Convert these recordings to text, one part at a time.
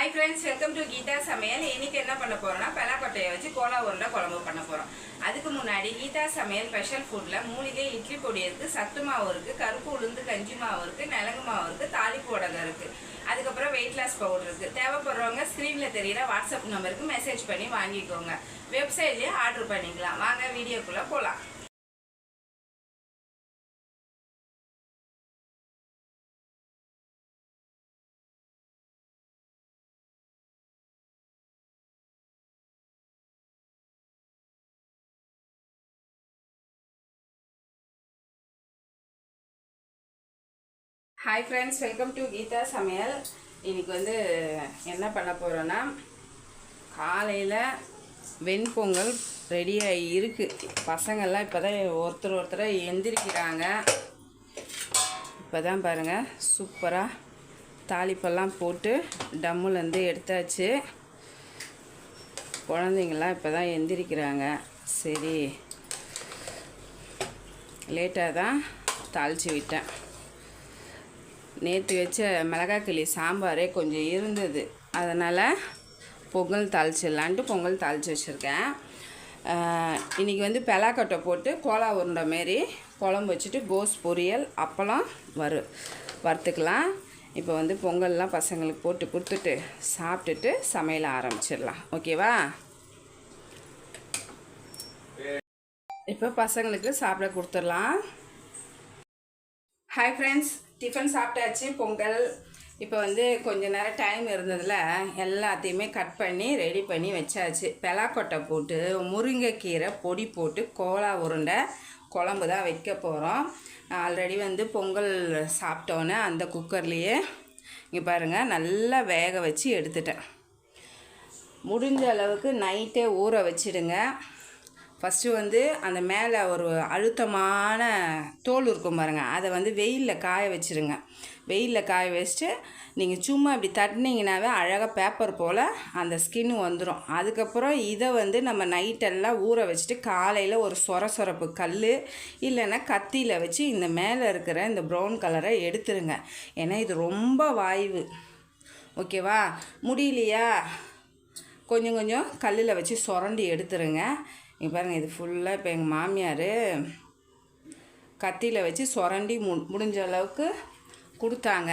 Hi friends welcome to Geetha Samayal இன்னைக்கு என்ன பண்ண போறோம்னா பலாக்கொட்டையை வச்சு கோலா உருண்டை குழம்பு பண்ண போறோம். அதுக்கு முன்னாடி கீதா சமையல் ஸ்பெஷல் ஃபுட்ல மூலிகை இட்லி பொடி இருக்கு சத்து மாவு இருக்கு கருப்பு உளுந்து கஞ்சி மாவு இருக்கு நிலங்கு மாவு இருக்கு தாளிப்பு உடகம் இருக்கு. அதுக்கப்புறம் வெயிட் லாஸ் பவுடர் இருக்கு. தேவைப்படுறவங்க ஸ்க்ரீனில் தெரியுற வாட்ஸ்அப் நம்பருக்கு மெசேஜ் பண்ணி வாங்கிக்கோங்க. வெப்சைட்லயே ஆர்டர் பண்ணிக்கலாம். வாங்க வீடியோக்குள்ள போலாம். Hi friends welcome to Geetha Samayal இன்றைக்கி வந்து என்ன பண்ண போகிறோன்னா காலையில் வெண்பொங்கல் ரெடியாகி இருக்குது பசங்கள்லாம் இப்போ தான் ஒருத்தர் ஒருத்தர் எந்திரிக்கிறாங்க. இப்போ தான் பாருங்கள் சூப்பராக தாளிப்பெல்லாம் போட்டு டம்முலேருந்து எடுத்தாச்சு. குழந்தைங்கள்லாம் இப்போ தான் எந்திரிக்கிறாங்க. சரி லேட்டாக தான் தாளித்து விட்டேன். நேற்று வச்ச மிளகாய் கிளி சாம்பாரே கொஞ்சம் இருந்தது. அதனால் பொங்கல் தாளிச்சிடலான்ட்டு பொங்கல் தாளித்து வச்சுருக்கேன். இன்றைக்கி வந்து பெலாக்கொட்டை போட்டு கோலா உருண்டை மாரி குழம்பு வச்சுட்டு கோஸ் பொரியல் அப்பளம் வறு வறுத்துக்கலாம். இப்போ வந்து பொங்கல்லாம் பசங்களுக்கு போட்டு கொடுத்துட்டு சாப்பிட்டுட்டு சமையல் ஆரம்பிச்சிடலாம். ஓகேவா? இப்போ பசங்களுக்கு சாப்பிட கொடுத்துடலாம். ஹாய் ஃப்ரெண்ட்ஸ் டிஃபன் சாப்பிட்டாச்சு பொங்கல். இப்போ வந்து கொஞ்ச நேரம் டைம் இருந்ததில் எல்லாத்தையுமே கட் பண்ணி ரெடி பண்ணி வச்சாச்சு. பெலாக்கொட்டை போட்டு முருங்கைக்கீரை பொடி போட்டு கோலா உருண்டை குழம்பு தான் வைக்க போகிறோம் ஆல்ரெடி வந்து பொங்கல் சாப்பிட்டோன்னே அந்த குக்கர்லேயே இங்கே பாருங்கள் நல்லா வேக வச்சு எடுத்துட்டேன். முடிஞ்ச அளவுக்கு நைட்டே ஊற வச்சிடுங்க. ஃபஸ்ட்டு வந்து அந்த மேலே ஒரு அழுத்தமான தோல் இருக்கும் பாருங்கள் அதை வந்து வெயிலில் காய வச்சுருங்க. வெயிலில் காய வச்சுட்டு நீங்கள் சும்மா இப்படி தட்டினீங்கனாவே அழகாக பேப்பர் போல் அந்த ஸ்கின் வந்துடும் அதுக்கப்புறம் இதை வந்து நம்ம நைட்டெல்லாம் ஊற வச்சுட்டு காலையில் ஒரு சொர சொரப்பு கல் இல்லைன்னா கத்தியில் வச்சு இந்த மேலே இருக்கிற இந்த ப்ரௌன் கலரை எடுத்துருங்க. ஏன்னா இது ரொம்ப வாய்வு. ஓகேவா? முடியலையா? கொஞ்சம் கொஞ்சம் கல்லில் வச்சு சுரண்டி எடுத்துருங்க. இங்கே பாருங்கள் இது ஃபுல்லாக இப்போ எங்கள் மாமியார் கத்தியில் வச்சு சுரண்டி மு முடிஞ்ச அளவுக்கு கொடுத்தாங்க.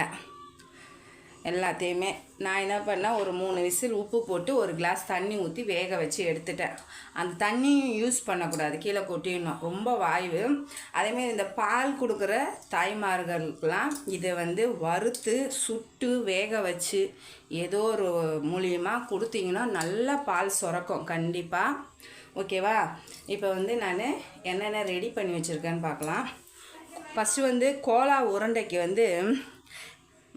எல்லாத்தையுமே. நான் என்ன பண்ணேன் ஒரு மூணு விசில் உப்பு போட்டு ஒரு கிளாஸ் தண்ணி ஊற்றி வேக வச்சு எடுத்துட்டேன். அந்த தண்ணியும் யூஸ் பண்ணக்கூடாது. கீழே கொட்டிடணும். ரொம்ப வாய்வு. அதேமாரி இந்த பால் கொடுக்குற தாய்மார்களுக்கெல்லாம் இதை வந்து வறுத்து சுட்டு வேக வச்சு ஏதோ ஒரு மூலியமாக கொடுத்தீங்கன்னா நல்லா பால் சுரக்கும். கண்டிப்பாக ஓகேவா? இப்போ வந்து நான் என்னென்ன ரெடி பண்ணி வச்சுருக்கேன்னு பார்க்கலாம் ஃபஸ்ட்டு வந்து கோலா உருண்டைக்கு வந்து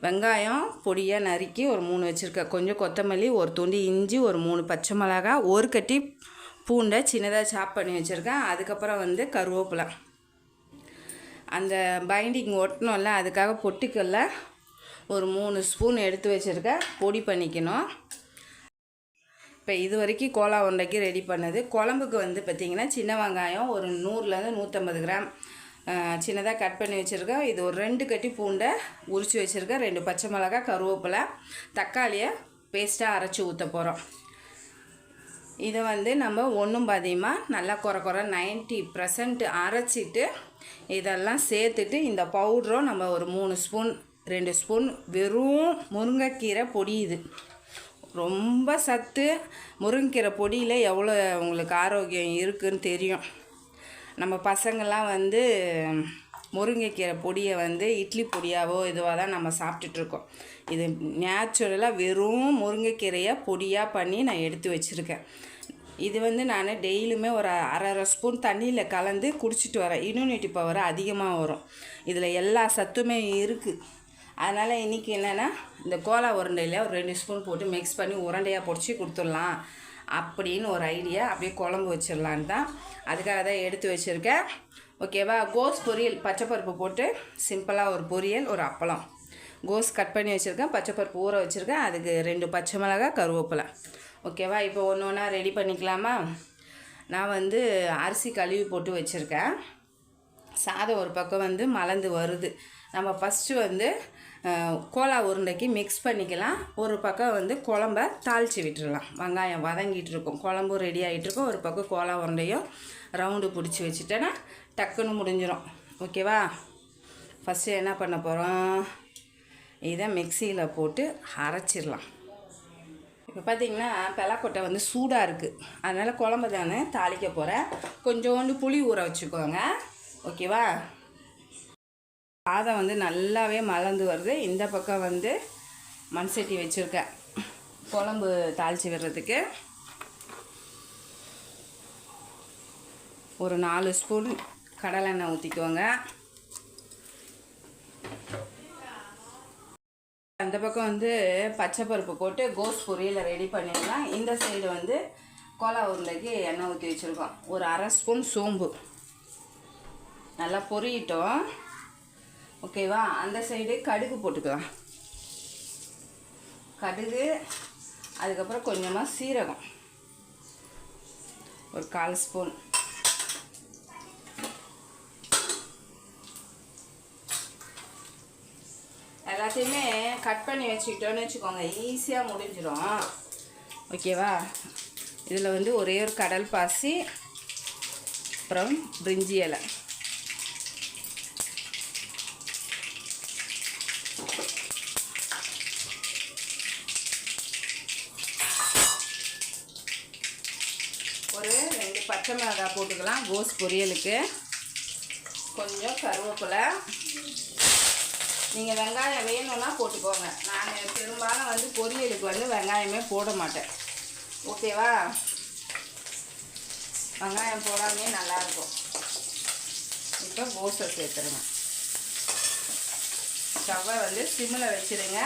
வெங்காயம் பொடியாக நறுக்கி ஒரு மூணு வச்சுருக்கேன். கொஞ்சம் கொத்தமல்லி ஒரு துண்டு இஞ்சி ஒரு மூணு பச்சை மிளகா ஒரு கட்டி பூண்டை சின்னதாக சாப் பண்ணி வச்சுருக்கேன். அதுக்கப்புறம் வந்து கருவேப்பிலை. அந்த பைண்டிங் ஒட்டணும்ல அதுக்காக பொட்டுக்கல்ல ஒரு மூணு ஸ்பூன் எடுத்து வச்சுருக்கேன். பொடி பண்ணிக்கணும். இப்போ இது வரைக்கும் கோலா உருண்டைக்கு ரெடி பண்ணது. குழம்புக்கு வந்து பார்த்திங்கன்னா சின்ன வெங்காயம் ஒரு நூறுலேருந்து நூற்றம்பது கிராம். சின்னதாக கட் பண்ணி வச்சுருக்கேன் இது ஒரு ரெண்டு கட்டி பூண்டை உரித்து வச்சுருக்கேன் ரெண்டு பச்சை மிளகா கருவேப்பிலை தக்காளியை பேஸ்ட்டாக அரைச்சி ஊற்ற போகிறோம் இதை வந்து நம்ம ஒன்றும் பாதியமாக நல்லா குறை குறை நைன்ட்டி பர்சன்ட் அரைச்சிட்டு இதெல்லாம் சேர்த்துட்டு இந்த பவுடரும் நம்ம ஒரு மூணு ஸ்பூன் ரெண்டு ஸ்பூன் வெறும் முருங்கைக்கீரை பொடி இது. ரொம்ப சத்து. முருங்கைக்கீரை பொடியில் எவ்வளோ உங்களுக்கு ஆரோக்கியம் இருக்குதுன்னு தெரியும். நம்ம பசங்கள்லாம் வந்து முருங்கைக்கீரை பொடியை வந்து இட்லி பொடியாவோ இதுவாக தான் நம்ம சாப்பிட்டுட்ருக்கோம் இது நேச்சுரலாக வெறும் முருங்கைக்கீரையை பொடியாக பண்ணி நான் எடுத்து வச்சுருக்கேன். இது வந்து நான் டெய்லியுமே ஒரு அரை அரை ஸ்பூன் தண்ணியில் கலந்து குடிச்சிட்டு வரேன். இம்யூனிட்டி பவர் அதிகமாக வரும். இதில் எல்லா சத்துமே இருக்குது அதனால் இன்றைக்கி என்னென்னா இந்த கோலா உருண்டையில் ஒரு ரெண்டு ஸ்பூன் போட்டு மிக்ஸ் பண்ணி உருண்டையாக பொடிச்சு கொடுத்துடலாம் அப்படின்னு ஒரு ஐடியா அப்படியே குழம்பு வச்சிடலான்னு தான் அதுக்காக தான் எடுத்து வச்சுருக்கேன். ஓகேவா கோஸ் பொரியல் பச்சைப்பருப்பு போட்டு சிம்பிளாக ஒரு பொரியல் ஒரு அப்பளம். கோஸ் கட் பண்ணி வச்சுருக்கேன். பச்சைப்பருப்பு ஊற வச்சுருக்கேன். அதுக்கு ரெண்டு பச்சை மிளகா கருவேப்பிலை. ஓகேவா இப்போ ஒன்று ஒன்றா ரெடி பண்ணிக்கலாமா? நான் வந்து அரிசி கழுவி போட்டு வச்சுருக்கேன். சாதம் ஒரு பக்கம் வந்து மலர்ந்து வருது. நம்ம ஃபஸ்ட்டு வந்து கோலா உருண்டைக்கு மிக்ஸ் பண்ணிக்கலாம். ஒரு பக்கம் வந்து குழம்ப தாளித்து விட்டுடலாம் வெங்காயம் வதங்கிட்டு இருக்கும். குழம்பும் ரெடி ஆகிட்டு இருக்கும். ஒரு பக்கம் கோலா உருண்டையும் ரவுண்டு பிடிச்சி வச்சுட்டேன்னா டக்குன்னு முடிஞ்சிடும் ஓகேவா ஃபஸ்ட்டு என்ன பண்ண போகிறோம் இதை மிக்சியில் போட்டு அரைச்சிடலாம். இப்போ பார்த்தீங்கன்னா பலாக்கொட்டை வந்து சூடாக இருக்குது அதனால் குழம்பு தானே தாளிக்க போகிறேன் கொஞ்சோண்டு புளி ஊற வச்சுக்கோங்க. ஓகேவா பாதம் வந்து நல்லாவே மலர்ந்து வருது. இந்த பக்கம் வந்து மண் சட்டி வச்சுருக்கேன். குழம்பு தாளித்து விடுறதுக்கு. ஒரு நாலு ஸ்பூன் கடலெண்ணெய் ஊற்றிக்கோங்க அந்த பக்கம் வந்து பச்சை பருப்பு போட்டு கோஸ் பொரியலை ரெடி பண்ணிடலாம். இந்த சைடு வந்து கோலா உருண்டைக்கு எண்ணெய் ஊற்றி வச்சுருக்கோம். ஒரு அரை ஸ்பூன் சோம்பு. நல்லா பொரியட்டும். ஓகேவா அந்த சைடு கடுகு போட்டுக்கலாம். கடுகு அதுக்கப்புறம் கொஞ்சமாக சீரகம். ஒரு கால் ஸ்பூன் எல்லாத்தையுமே கட் பண்ணி வச்சுக்கிட்டோன்னு வச்சுக்கோங்க. ஈஸியாக முடிஞ்சிடும் ஓகேவா இதில் வந்து ஒரே ஒரு கடல் பாசி அப்புறம் பிரிஞ்சி இலை ஒரு ரெண்டு பச்சை சேர்த்துக்கலாம் கோஸ் பொரியலுக்கு. கொஞ்சம் கருவேப்பிலை. நீங்கள் வெங்காயம் வேணும்னா போட்டுக்கோங்க. நான் பெரும்பாலும் வந்து பொரியலுக்கு வந்து வெங்காயமே போட மாட்டேன். ஓகேவா? வெங்காயம் போடாமே நல்லாயிருக்கும். இப்போ கோஸை சேர்த்துருங்க. ஸ்டவ்வை வந்து சிம்மில் வச்சுருங்க.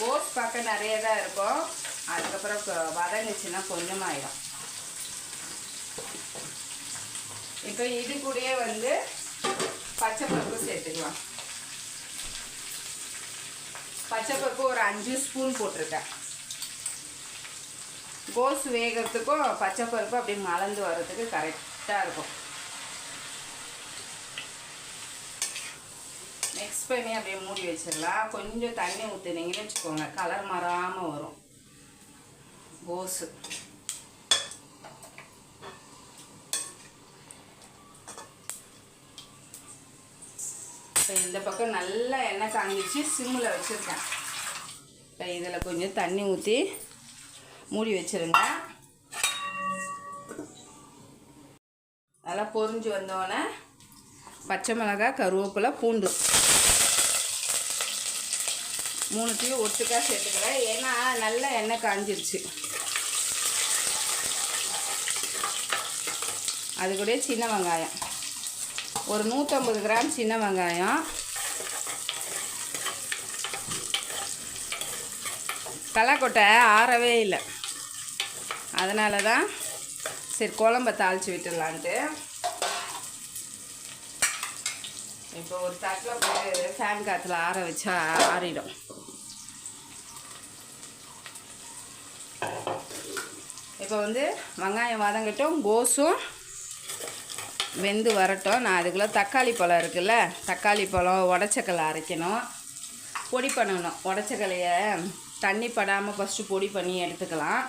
கோஸ் பார்க்க நிறைய தான் இருக்கும். அதுக்கப்புறம் கொ- வதங்குச்சுன்னா கொஞ்சமாயிடும் இப்போ இது கூடயே வந்து பச்சை பருப்பு சேர்த்துக்கலாம். பச்சை பருப்பு ஒரு அஞ்சு ஸ்பூன் போட்டிருக்கேன். கோஸ் வேகிறதுக்கும் பச்சை பருப்பு அப்படியே மலர்ந்து வர்றதுக்கு கரெக்டாக இருக்கும். மிக்ஸ் பண்ணி அப்படியே மூடி வச்சிடலாம். கொஞ்சம் தண்ணி ஊற்றுனீங்கன்னு வச்சுக்கோங்க. கலர் மாறாமல் வரும். கோஸு. இப்போ இந்த பக்கம் நல்லா எண்ணெய் காஞ்சிச்சு சிம்மில் வச்சுருக்கேன். இப்போ இதில் கொஞ்சம் தண்ணி ஊற்றி மூடி வச்சுருங்க. நல்லா பொரிஞ்சு வந்தோடனே பச்சை மிளகாய் கருவேப்பிலை பூண்டு. மூணுத்தையும் ஒட்டுக்கா சேர்த்துக்கிறேன். ஏன்னா நல்லா எண்ணெய் காஞ்சிருச்சு. அது கூட சின்ன வெங்காயம். ஒரு நூற்றம்பது கிராம் சின்ன வெங்காயம். தலைக்கொட்டை ஆறவே இல்லை. அதனால தான் சரி குழம்ப தாளித்து விட்டுடலான்ட்டு. இப்போ ஒரு தட்டில் போட்டு ஃபேன் காற்றுல ஆற வச்சா ஆறிடும். இப்போ வந்து வெங்காயம் வதங்கட்டும் கோஸும் வெந்து வரட்டும். நான் அதுக்குள்ளே தக்காளி பழம் இருக்குல்ல தக்காளி பழம் உடச்சக்கலை அரைக்கணும். பொடி பண்ணணும். உடச்சக்கலையை தண்ணி படாமல் ஃபஸ்ட்டு பொடி பண்ணி எடுத்துக்கலாம்.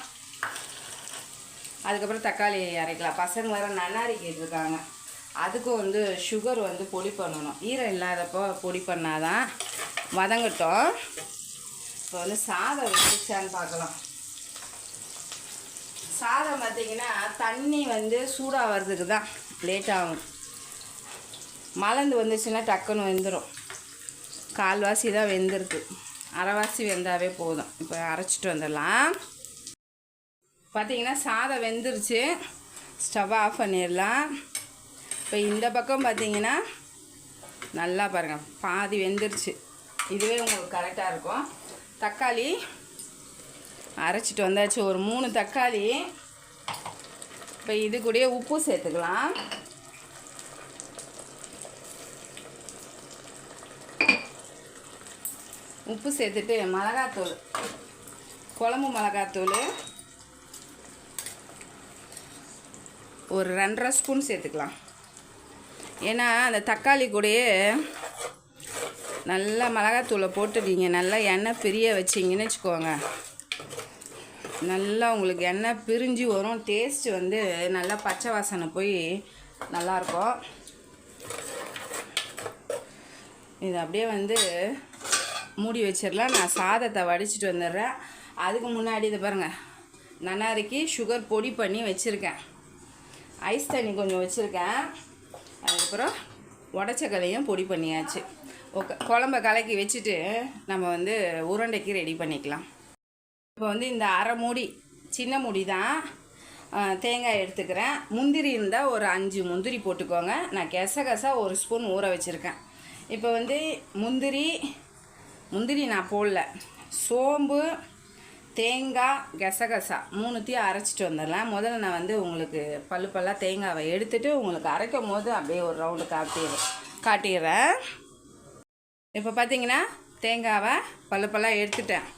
அதுக்கப்புறம் தக்காளி அரைக்கலாம். பசங்க வேறு நன்னாரி கேட்டிருக்காங்க. அதுக்கும் வந்து சுகர் வந்து பொடி பண்ணணும். ஈரம் இல்லாதப்போ பொடி பண்ணாதான் வதங்கட்டும். இப்போ வந்து சாதம் வெந்துச்சான்னு பார்க்கலாம். சாதம் பார்த்திங்கன்னா தண்ணி வந்து சூடாகிறதுக்கு தான் லேட் ஆகும் மலர்ந்து வந்துச்சுன்னா டக்குன்னு வெந்துடும் கால்வாசி தான் வெந்திருக்கு. அரைவாசி வெந்தாவே போதும். இப்போ அரைச்சிட்டு வந்துடலாம். பார்த்திங்கன்னா சாதம் வெந்துருச்சு. ஸ்டவ் ஆஃப் பண்ணிடலாம். இப்போ இந்த பக்கம் பார்த்திங்கன்னா நல்லா பாருங்கள் பாதி வெந்துருச்சு. இதுவே உங்களுக்கு கரெக்டாக இருக்கும். தக்காளி அரைச்சிட்டு வந்தாச்சு. ஒரு மூணு தக்காளி. இப்போ இது கூடயே உப்பு சேர்த்துக்கலாம். உப்பு சேர்த்துட்டு மிளகாத்தூள் குழம்பு மிளகாத்தூள் ஒரு ரெண்டரை ஸ்பூன் சேர்த்துக்கலாம். ஏன்னா அந்த தக்காளி கூடயே நல்லா மிளகாத்தூளை போட்டு நீங்கள் நல்லா எண்ணெய் பிரிய வச்சிங்கன்னு வச்சுக்கோங்க. நல்லா உங்களுக்கு எண்ணெய் பிரிஞ்சு வரும். டேஸ்ட் வந்து நல்லா பச்சை வாசனை போய் நல்லாயிருக்கும். இது அப்படியே வந்து மூடி வச்சிடலாம். நான் சாதத்தை வடிச்சிட்டு வந்துடுறேன். அதுக்கு முன்னாடி இது பாருங்கள் நன்னாரிக்கு சுகர் பொடி பண்ணி வச்சுருக்கேன். ஐஸ் தண்ணி கொஞ்சம் வச்சுருக்கேன். அதுக்கப்புறம் உடச்சக்கலையும் பொடி பண்ணியாச்சு. ஓகே குழம்ப கலக்கி வச்சுட்டு நம்ம வந்து உருண்டைக்கு ரெடி பண்ணிக்கலாம். இப்போ வந்து இந்த அரை மூடி சின்ன மூடி தான் தேங்காய் எடுத்துக்கிறேன். முந்திரி இருந்தால் ஒரு அஞ்சு முந்திரி போட்டுக்கோங்க. நான் கெசகசா ஒரு ஸ்பூன் ஊற வச்சுருக்கேன். இப்போ வந்து முந்திரி முந்திரி நான் போடல. சோம்பு தேங்காய் கெசகசா மூணுத்தையும் அரைச்சிட்டு வந்துடலாம். முதல்ல நான் வந்து உங்களுக்கு பல்லு பல்லாக தேங்காவை எடுத்துகிட்டு உங்களுக்கு அரைக்கும் போது அப்படியே ஒரு ரவுண்டு காட்டிடுறேன் காட்டிடுறேன். இப்போ பார்த்தீங்கன்னா தேங்காவை பல்லு பல்லாக எடுத்துட்டேன்.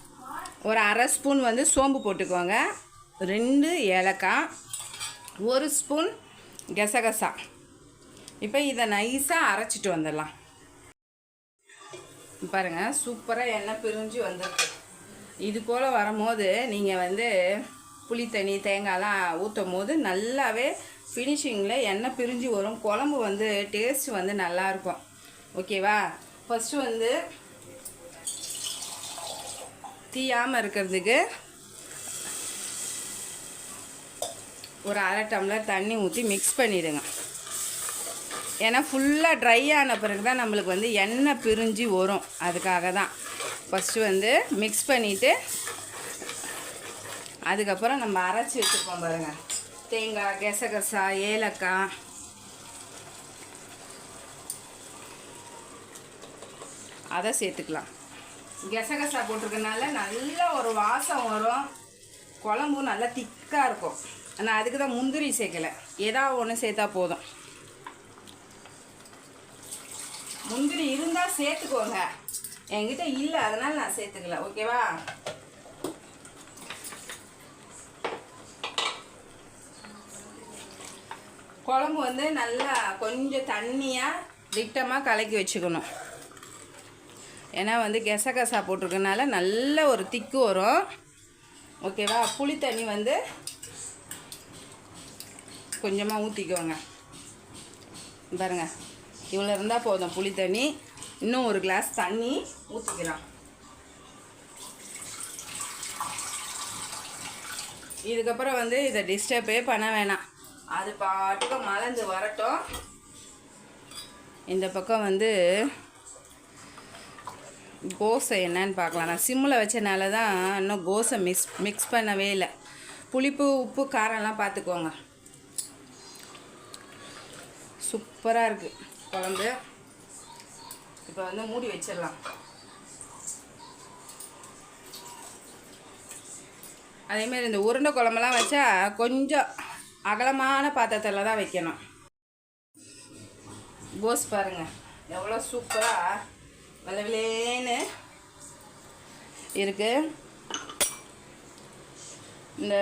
ஒரு அரை ஸ்பூன் வந்து சோம்பு போட்டுக்கோங்க. ரெண்டு ஏலக்காய் ஒரு ஸ்பூன் கெசகசா. இப்போ இதை நைஸாக அரைச்சிட்டு வந்துடலாம். பாருங்கள் சூப்பராக எண்ணெய் பிரிஞ்சு வந்துருக்கு. இது போல் வரும்போது நீங்கள் வந்து புளி தண்ணி ஊற்றும் போது நல்லாவே ஃபினிஷிங்கில் எண்ணெய் பிரிஞ்சு வரும். குழம்பு வந்து டேஸ்ட் வந்து நல்லாயிருக்கும் ஓகேவா ஃபஸ்ட்டு வந்து தீயாமல் இருக்கிறதுக்கு ஒரு அரை டம்ளர் தண்ணி ஊற்றி மிக்ஸ் பண்ணிவிடுங்க ஏன்னா ஃபுல்லாக ட்ரை ஆன பிறகு தான் நம்மளுக்கு வந்து எண்ணெய் பிரிஞ்சு வரும். அதுக்காக தான் ஃபஸ்ட்டு வந்து மிக்ஸ் பண்ணிவிட்டு அதுக்கப்புறம் நம்ம அரைச்சி வச்சுருப்போம் பாருங்கள் தேங்காய் கெசகசா ஏலக்காய். அதை சேர்த்துக்கலாம். கெசகசா போட்டிருக்கனால நல்ல ஒரு வாசம் வரும். குழம்பும் நல்லா திக்காக இருக்கும். ஆனால் அதுக்கு தான் முந்திரி சேர்க்கலை. ஏதாவது ஒன்று சேர்த்தா போதும். முந்திரி இருந்தால் சேர்த்துக்கோங்க. என்கிட்ட இல்லை அதனால் நான் சேர்த்துக்கல. ஓகேவா? குழம்பு வந்து நல்லா கொஞ்சம் தண்ணியாக திட்டமாக கலக்கி வச்சுக்கணும். ஏன்னா வந்து கெசகசா போட்டிருக்கனால நல்ல ஒரு திக்கு வரும். ஓகேவா? புளி தண்ணி வந்து கொஞ்சமாக ஊற்றிக்கோங்க பாருங்க. இவ்வளோ இருந்தால் போதும் புளி தண்ணி. இன்னும் ஒரு கிளாஸ் தண்ணி ஊற்றிக்கலாம் இதுக்கப்புறம் வந்து இதை டிஸ்டர்பே பண்ண வேணாம். அது பாட்டுக்கு மலர்ந்து வரட்டும். இந்த பக்கம் வந்து கோசை என்னன்னு பார்க்கலாம். நான் சிம்மில் வச்சனால தான் இன்னும் கோசை மிக்ஸ் மிக்ஸ் பண்ணவே இல்லை. புளிப்பு உப்பு காரம்லாம் பார்த்துக்கோங்க. சூப்பராக இருக்குது குழம்பு இப்போ வந்து மூடி வச்சிடலாம். அதேமாரி இந்த உருண்டை குழம்புலாம் வச்சா கொஞ்சம் அகலமான பாத்திரத்தில் தான் வைக்கணும். கோஸ் பாருங்கள் எவ்வளோ சூப்பராக வளவிலேன்னு இருக்குது இந்த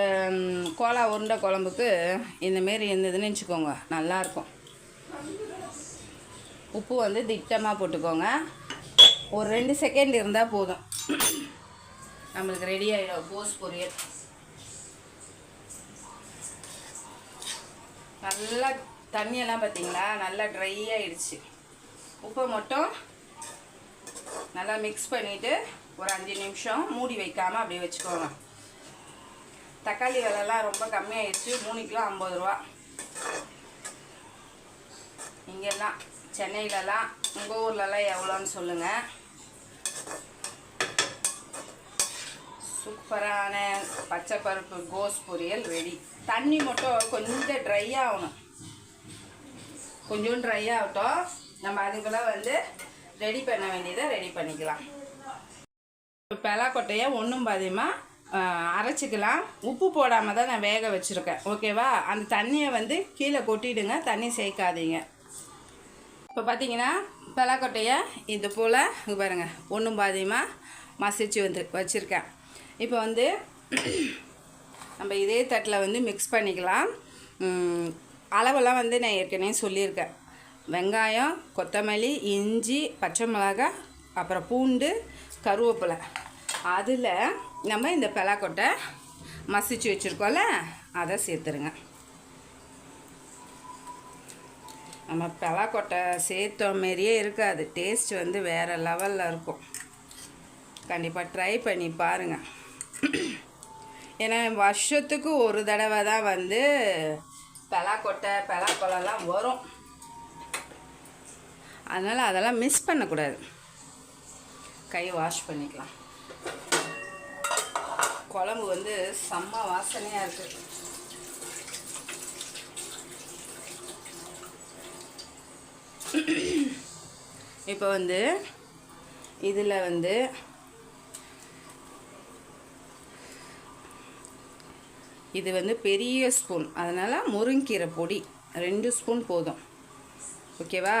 கோலா உருண்டை குழம்புக்கு இந்தமாரி இருந்ததுன்னு வச்சுக்கோங்க நல்லாயிருக்கும் உப்பு வந்து திட்டமாக போட்டுக்கோங்க. ஒரு ரெண்டு செகண்ட் இருந்தால் போதும். நம்மளுக்கு ரெடி ஆகிடும் கோஸ் பொரியல். நல்லா தண்ணியெல்லாம் பார்த்தீங்களா நல்லா ட்ரை ஆயிடுச்சு. உப்பை மட்டும் நல்லா மிக்ஸ் பண்ணிவிட்டு ஒரு அஞ்சு நிமிஷம் மூடி வைக்காமல் அப்படியே வச்சுக்கோங்க. தக்காளி விலைலாம் ரொம்ப கம்மியாயிடுச்சு மூணு கிலோ ஐம்பது ரூபா. இங்கெல்லாம் சென்னையிலலாம் உங்கள் ஊர்லலாம் எவ்வளோன்னு சொல்லுங்கள் சூப்பரான பச்சை பருப்பு கோஸ் பொரியல் ரெடி தண்ணி மட்டும் கொஞ்சம் ட்ரை ஆகணும். கொஞ்சம் ட்ரை ஆகட்டும். நம்ம அதுக்குள்ளே வந்து ரெடி பண்ண வேண்டியதை ரெடி பண்ணிக்கலாம். பெலாக்கொட்டையை ஒன்றும் பாதியமாக அரைச்சிக்கலாம். உப்பு போடாமல் தான் நான் வேக வச்சுருக்கேன். ஓகேவா அந்த தண்ணியை வந்து கீழே கொட்டிடுங்க. தண்ணி சேர்க்காதீங்க. இப்போ பார்த்தீங்கன்னா பலாக்கொட்டையை இது போல் இது பாருங்கள் ஒன்றும் பாதியமாக மசிச்சு வந்து வச்சுருக்கேன். இப்போ வந்து நம்ம இதே தட்டில் வந்து மிக்ஸ் பண்ணிக்கலாம். அளவெல்லாம் வந்து நான் ஏற்கனவே சொல்லியிருக்கேன். வெங்காயம் கொத்தமல்லி இஞ்சி பச்சை மிளகாய் அப்புறம் பூண்டு கருவேப்பிலை. அதில் நம்ம இந்த பலாக்கொட்டை மசிச்சு வச்சுருக்கோம்ல அதை சேர்த்துருங்க. நம்ம பலாக்கொட்டை சேர்த்த மாரியே இருக்காது. டேஸ்ட் வந்து வேறு லெவலில் இருக்கும். கண்டிப்பாக ட்ரை பண்ணி பாருங்கள் ஏன்னா வருஷத்துக்கு ஒரு தடவை தான் வந்து பலாக்கொட்டை பெலாக்கொலைலாம் வரும். அதனால் அதெல்லாம் மிஸ் பண்ணக்கூடாது. கை வாஷ் பண்ணிக்கலாம். குழம்பு வந்து செம்ம வாசனையாக இருக்குது இப்போ வந்து இதில் வந்து இது வந்து பெரிய ஸ்பூன் அதனால் முருங்கீரை பொடி. ரெண்டு ஸ்பூன் போதும். ஓகேவா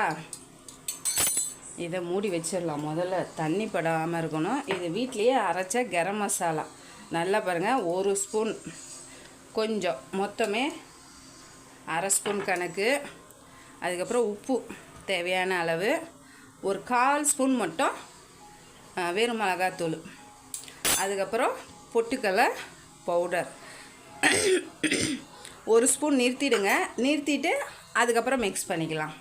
இதை மூடி வச்சிடலாம். முதல்ல தண்ணி படாமல் இருக்கணும். இது வீட்லேயே அரைச்ச கரம் மசாலா. நல்லா பாருங்கள் ஒரு ஸ்பூன் கொஞ்சம். மொத்தமே அரை ஸ்பூன் கணக்கு. அதுக்கப்புறம் உப்பு தேவையான அளவு. ஒரு கால் ஸ்பூன் மட்டும் வெறும் மிளகாத்தூள். அதுக்கப்புறம் பொட்டுக்கடலை பவுடர். ஒரு ஸ்பூன் நிறுத்திடுங்க. நிறுத்திட்டு அதுக்கப்புறம் மிக்ஸ் பண்ணிக்கலாம்.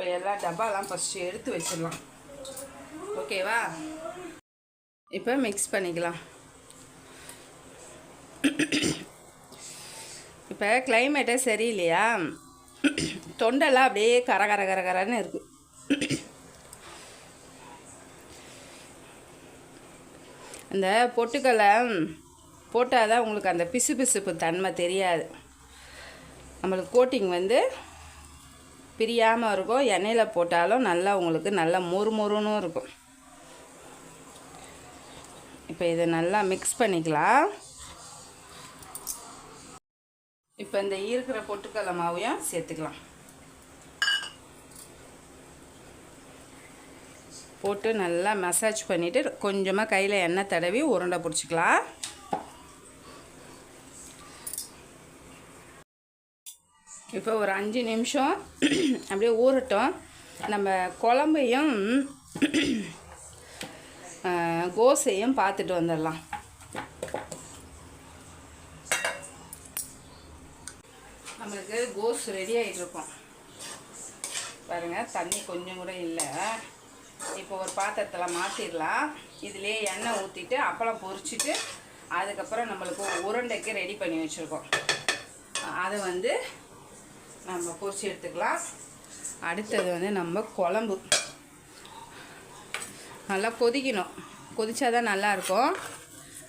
இப்போ எல்லா டப்பாலாம் ஃபஸ்ட்டு எடுத்து வச்சிடலாம். ஓகேவா இப்போ மிக்ஸ் பண்ணிக்கலாம். இப்போ கிளைமேட்டே சரியில்லையா? தொண்டெல்லாம் அப்படியே கர கர கர கரன்னு இருக்குது அந்த பொட்டுக்களை போட்டால் தான் உங்களுக்கு அந்த பிசு பிசுப்பு தன்மை தெரியாது. நம்மளுக்கு கோட்டிங் வந்து பிரியாமல் இருக்கும் எண்ணெயில் போட்டாலும் நல்லா உங்களுக்கு நல்லா மொறு மொறுன்னு இருக்கும். இப்போ இதை நல்லா மிக்ஸ் பண்ணிக்கலாம். இப்போ இந்த இருக்கிற பொட்டுக்கடலை மாவையும் சேர்த்துக்கலாம். போட்டு நல்லா மசாஜ் பண்ணிவிட்டு கொஞ்சமாக கையில் எண்ணெய் தடவி உருண்டை பிடிச்சிக்கலாம். இப்போ ஒரு அஞ்சு நிமிஷம் அப்படியே ஊறட்டும். நம்ம குழம்பையும் கோசையும் கோஸையும் பார்த்துட்டு வந்துடலாம். நம்மளுக்கு கோஸ் ரெடி ஆகிட்டு இருக்கும். பாருங்கள் தண்ணி கொஞ்சம் கூட இல்லை. இப்போ ஒரு பாத்திரத்தில் மாற்றிடலாம் இதுலேயே எண்ணெய் ஊற்றிட்டு அப்பளம் பொரிச்சிட்டு அதுக்கப்புறம் நம்மளுக்கு உருண்டைக்கு ரெடி பண்ணி வச்சுருக்கோம். அதை வந்து நம்ம பொரிச்சு எடுத்துக்கலாம். அடுத்தது வந்து நம்ம குழம்பு. நல்லா கொதிக்கணும். கொதித்தா தான் நல்லாயிருக்கும்.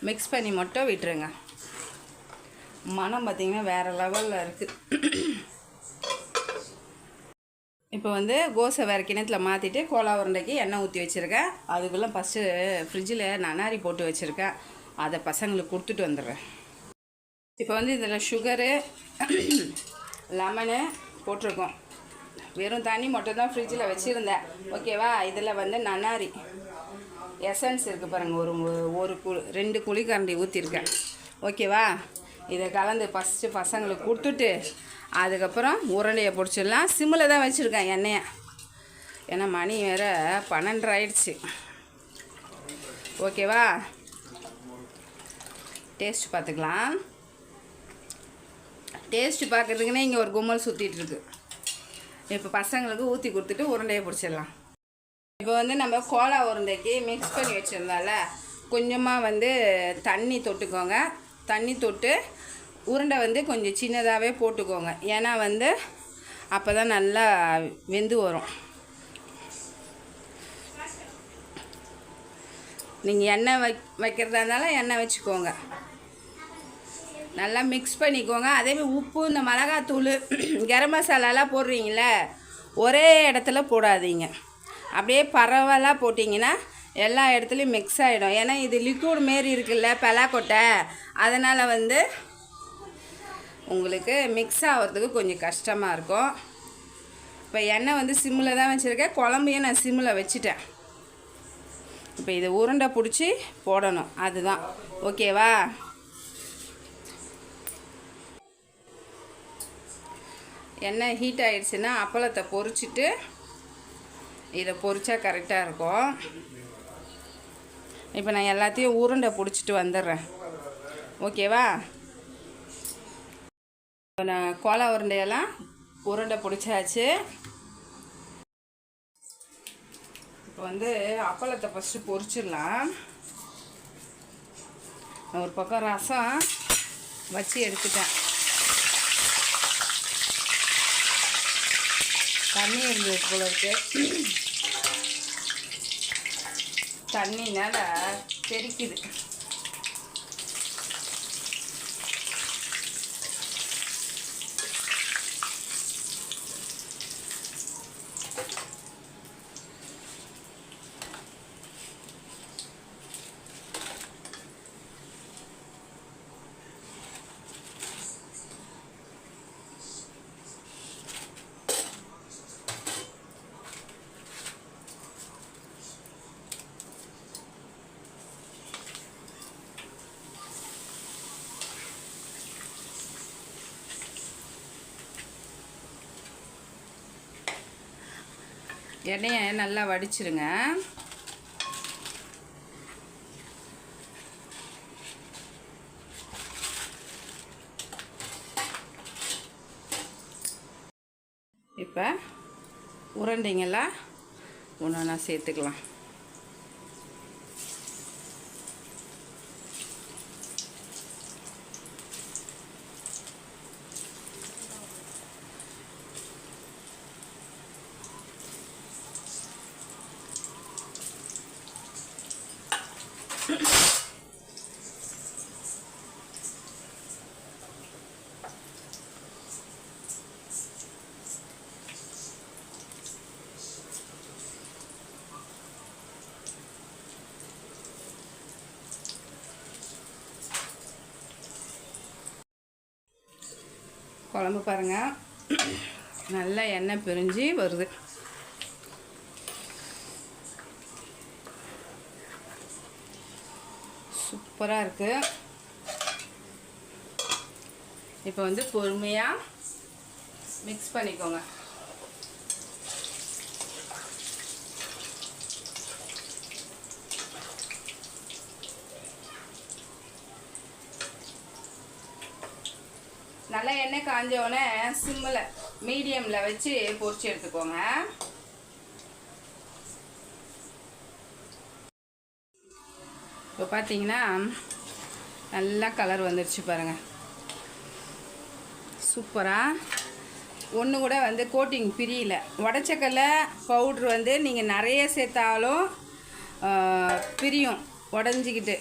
மிக்ஸ் பண்ணி மட்டும் விட்டுருங்க. மனம் பார்த்திங்கன்னா வேறு லெவலில் இருக்குது இப்போ வந்து கோசை வேறு கிணத்துல மாற்றிட்டு கோலா உருண்டைக்கு எண்ணெய் ஊற்றி வச்சுருக்கேன். அதுக்குள்ளே ஃபஸ்ட்டு ஃப்ரிட்ஜில் நனாரி போட்டு வச்சுருக்கேன். அதை பசங்களுக்கு கொடுத்துட்டு வந்துடுறேன். இப்போ வந்து இதில் சுகரு லெமனு போட்டிருக்கோம். வெறும் தண்ணி மட்டும் தான் ஃப்ரிட்ஜில் வச்சுருந்தேன். ஓகேவா? இதில் வந்து நன்னாரி. எசன்ஸ் இருக்குது பாருங்கள் ஒரு ஒரு குழி ரெண்டு குழிக்கரண்டி ஊற்றிருக்கேன் ஓகேவா? இதை கலந்து ஃபஸ்ட்டு பசங்களுக்கு கொடுத்துட்டு அதுக்கப்புறம் உருண்டையை பிடிச்சிடலாம். சிம்மில் தான் வச்சுருக்கேன் எண்ணெயை. ஏன்னா மணி வேறு பன்னெண்டு ஆயிடுச்சு. ஓகேவா? டேஸ்ட் பார்த்துக்கலாம். டேஸ்ட்டு பார்க்குறதுக்குன்னே இங்கே ஒரு கும்மல் சுற்றிட்டுருக்கு இப்போ பசங்களுக்கு ஊற்றி கொடுத்துட்டு உருண்டையை பிடிச்சிடலாம். இப்போ வந்து நம்ம கோலா உருண்டைக்கு மிக்ஸ் பண்ணி வச்சுருந்தால கொஞ்சமாக வந்து தண்ணி தொட்டுக்கோங்க. தண்ணி தொட்டு உருண்டை வந்து கொஞ்சம் சின்னதாகவே போட்டுக்கோங்க. ஏன்னா வந்து அப்போ தான் நல்லா வெந்து வரும். நீங்கள் எண்ணெய் வை வைக்கிறதா இருந்தாலும் எண்ணெய் வச்சுக்கோங்க. நல்லா மிக்ஸ் பண்ணிக்கோங்க. அதேமாதிரி உப்பு இந்த மிளகாத்தூள் கரம் மசாலாலாம் போடுறீங்கள ஒரே இடத்துல போடாதீங்க. அப்படியே பரவலாக போட்டிங்கன்னா எல்லா இடத்துலையும் மிக்ஸ் ஆகிடும் ஏன்னா இது லிக்விட் மாரி இருக்குல்ல பலாக்கொட்டை. அதனால் வந்து உங்களுக்கு மிக்ஸ் ஆகிறதுக்கு கொஞ்சம் கஷ்டமாக இருக்கும். இப்போ எண்ணெய் வந்து சிம்மில் தான் வச்சுருக்கேன். குழம்பையும் நான் சிம்மில் வச்சுட்டேன். இப்போ இதை உருண்டை பிடிச்சி போடணும். அதுதான். ஓகேவா எண்ணெய் ஹீட் ஆகிடுச்சுன்னா அப்பளத்தை பொறிச்சிட்டு இதை பொறிச்சா கரெக்டாக இருக்கும். இப்போ நான் எல்லாத்தையும் உருண்டை பிடிச்சிட்டு வந்துடுறேன். ஓகேவா இப்போ நான் கோலா உருண்டையெல்லாம் உருண்டை பிடிச்சாச்சு. இப்போ வந்து அப்பளத்தை ஃபஸ்ட்டு பொறிச்சிடலாம் நான் ஒரு பக்கம் ரசம் வச்சு எடுத்துட்டேன். தண்ணி இருந்தது போல இருக்கு. தண்ணினால தெரிக்குது எண்ணெயை நல்லா வடிச்சிருங்க. இப்போ உருண்டைங்கெல்லாம் ஒன்று ஒன்றா சேர்த்துக்கலாம். குழம்பு பாருங்கள் நல்லா எண்ணெய் பிரிஞ்சு வருது. சூப்பராக இருக்குது இப்போ வந்து பொறுமையாக மிக்ஸ் பண்ணிக்கோங்க. நல்லா உடனே சிம்மில் மீடியமில் வச்சு பொறிச்சு எடுத்துக்கோங்க. இப்போ பார்த்தீங்கன்னா நல்லா கலர் வந்துருச்சு பாருங்கள் சூப்பராக ஒன்று கூட வந்து கோட்டிங் பிரியல. உடச்சக்கல்ல பவுட்ரு வந்து நீங்கள் நிறைய சேர்த்தாலும் பிரியும் உடஞ்சிக்கிட்டு.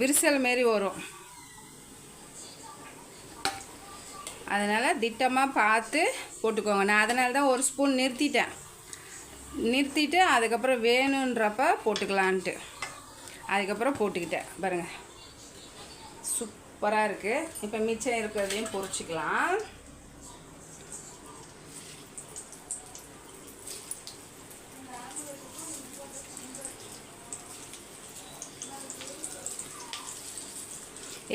விரிசல் மாரி வரும். அதனால் திட்டமாக பார்த்து போட்டுக்கோங்க. நான் அதனால தான் ஒரு ஸ்பூன் நிறுத்திட்டேன். நிறுத்திட்டு அதுக்கப்புறம் வேணுன்றப்ப போட்டுக்கலான்ட்டு. அதுக்கப்புறம் போட்டுக்கிட்டேன். பாருங்கள் சூப்பராக இருக்குது இப்போ மிச்சம் இருக்கிறதையும் பொரிச்சிக்கலாம்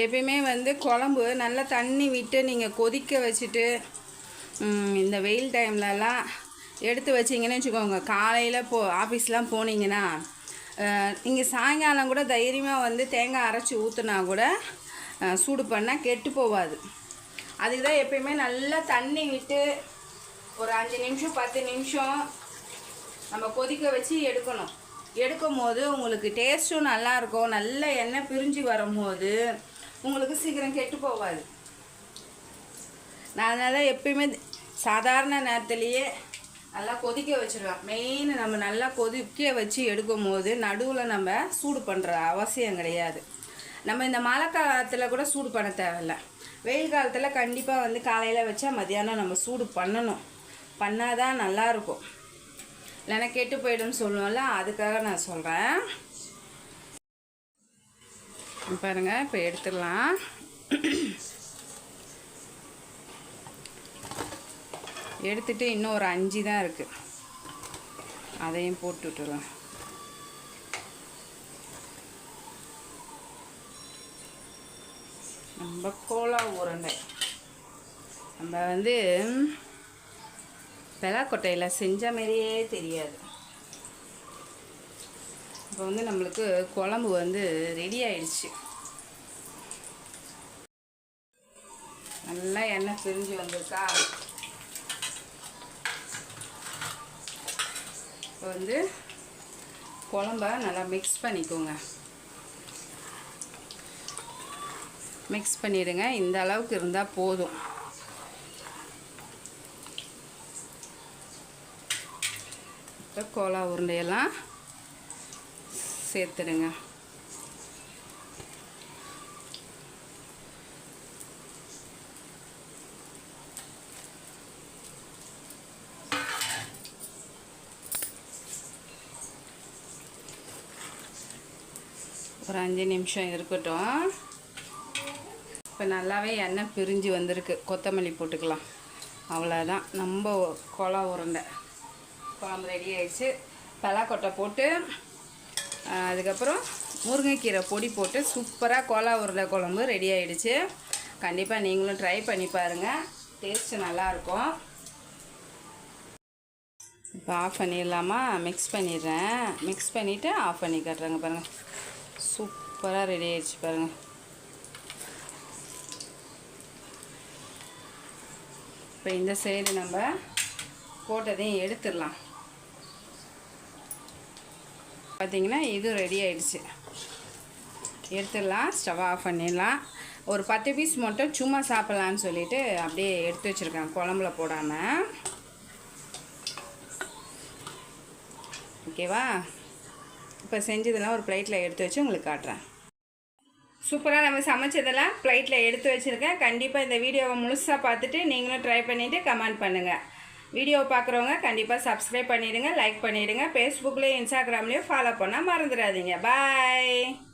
எப்பயுமே வந்து குழம்பு நல்லா தண்ணி விட்டு நீங்கள் கொதிக்க வச்சுட்டு இந்த வெயில் டைம்லலாம் எடுத்து வச்சிங்கன்னு வச்சுக்கோங்க. காலையில் போ ஆஃபீஸ்லாம் போனீங்கன்னா நீங்கள் சாயங்காலம் கூட தைரியமாக வந்து தேங்காய் அரைச்சி ஊற்றுனா கூட சூடு பண்ணால் கெட்டு போகாது அதுக்கு தான் எப்பயுமே நல்லா தண்ணி விட்டு ஒரு அஞ்சு நிமிஷம் பத்து நிமிஷம் நம்ம கொதிக்க வச்சு எடுக்கணும். எடுக்கும் போது உங்களுக்கு டேஸ்ட்டும் நல்லாயிருக்கும் நல்ல எண்ணெய் பிரிஞ்சு வரும்போது உங்களுக்கு சீக்கிரம் கெட்டு போகாது. நான் அதனால் எப்பயுமே சாதாரண நேரத்துலேயே நல்லா கொதிக்க வச்சுருவேன். மெயின் நம்ம நல்லா கொதிக்க வச்சு எடுக்கும் போது நடுவில் நம்ம சூடு பண்ணுற அவசியம் கிடையாது. நம்ம இந்த மழை காலத்தில் கூட சூடு பண்ண தேவையில்ல. வெயில் காலத்தில் கண்டிப்பாக வந்து காலையில் வச்சா மதியானம் நம்ம சூடு பண்ணணும். பண்ணாதான் நல்லாயிருக்கும் இல்லைன்னா கெட்டு போயிடும்னு சொல்லுவோம்ல அதுக்காக நான் சொல்கிறேன் பாருங்க இப்போ எடுத்துடலாம். எடுத்துட்டு இன்னும் ஒரு அஞ்சு தான் இருக்குது அதையும் போட்டு விட்டுறலாம் நம்ம கோலா உருண்டை. நம்ம வந்து பெலாக்கொட்டையில் செஞ்ச மாதிரியே தெரியாது. இப்போ வந்து நம்மளுக்கு குழம்பு வந்து ரெடி ஆயிடுச்சு. நல்லா எண்ணெய் பிரிஞ்சு வந்திருக்கா? இப்போ வந்து குழம்ப நல்லா மிக்ஸ் பண்ணிக்கோங்க. மிக்ஸ் பண்ணிடுங்க. இந்த அளவுக்கு இருந்தால் போதும். இப்போ கோலா உருண்டையெல்லாம் சேர்த்துடுங்க. ஒரு அஞ்சு நிமிஷம் இருக்கட்டும். இப்போ நல்லாவே எண்ணெய் பிரிஞ்சு வந்திருக்கு. கொத்தமல்லி போட்டுக்கலாம். அவ்வளோதான் நம்ம குளம் உருண்டை. குழம்பு ரெடி ஆயிடுச்சு. பலாக்கொட்டை போட்டு அதுக்கப்புறம் முருங்கைக்கீரை பொடி போட்டு சூப்பராக கோலா உருளை குழம்பு ரெடி ஆகிடுச்சு கண்டிப்பாக நீங்களும் ட்ரை பண்ணி பாருங்கள் டேஸ்ட்டு நல்லாயிருக்கும். இப்போ ஆஃப் பண்ணிடலாமா? மிக்ஸ் பண்ணிடுறேன். மிக்ஸ் பண்ணிவிட்டு ஆஃப் பண்ணி கட்டுறேங்க பாருங்கள் சூப்பராக ரெடி ஆகிடுச்சு பாருங்கள் இப்போ இந்த சைடு நம்ம போட்டதையும் எடுத்துடலாம். பார்த்தீங்கன்னா இது ரெடி ஆயிடுச்சு. எடுத்துடலாம் ஸ்டவ் ஆஃப் பண்ணிடலாம். ஒரு பத்து பீஸ் மட்டும் சும்மா சாப்பிட்லான்னு சொல்லிட்டு அப்படியே எடுத்து வச்சுருக்கேன் குழம்புல போடாமல் ஓகேவா இப்போ செஞ்சதெல்லாம் ஒரு பிளேட்டில் எடுத்து வச்சு உங்களுக்கு காட்டுறேன். சூப்பராக நம்ம சமைச்சதெல்லாம் பிளேட்டில் எடுத்து வச்சுருக்கேன். கண்டிப்பாக இந்த வீடியோவை முழுசாக பார்த்துட்டு நீங்களும் ட்ரை பண்ணிவிட்டு கமெண்ட் பண்ணுங்கள் வீடியோவை பார்க்குறவங்க கண்டிப்பாக சப்ஸ்கிரைப் பண்ணிவிடுங்க லைக் பண்ணிவிடுங்க ஃபேஸ்புக்லேயும் இன்ஸ்டாகிராம்லேயும் ஃபாலோ பண்ணால் மறந்துடாதீங்க. பாய்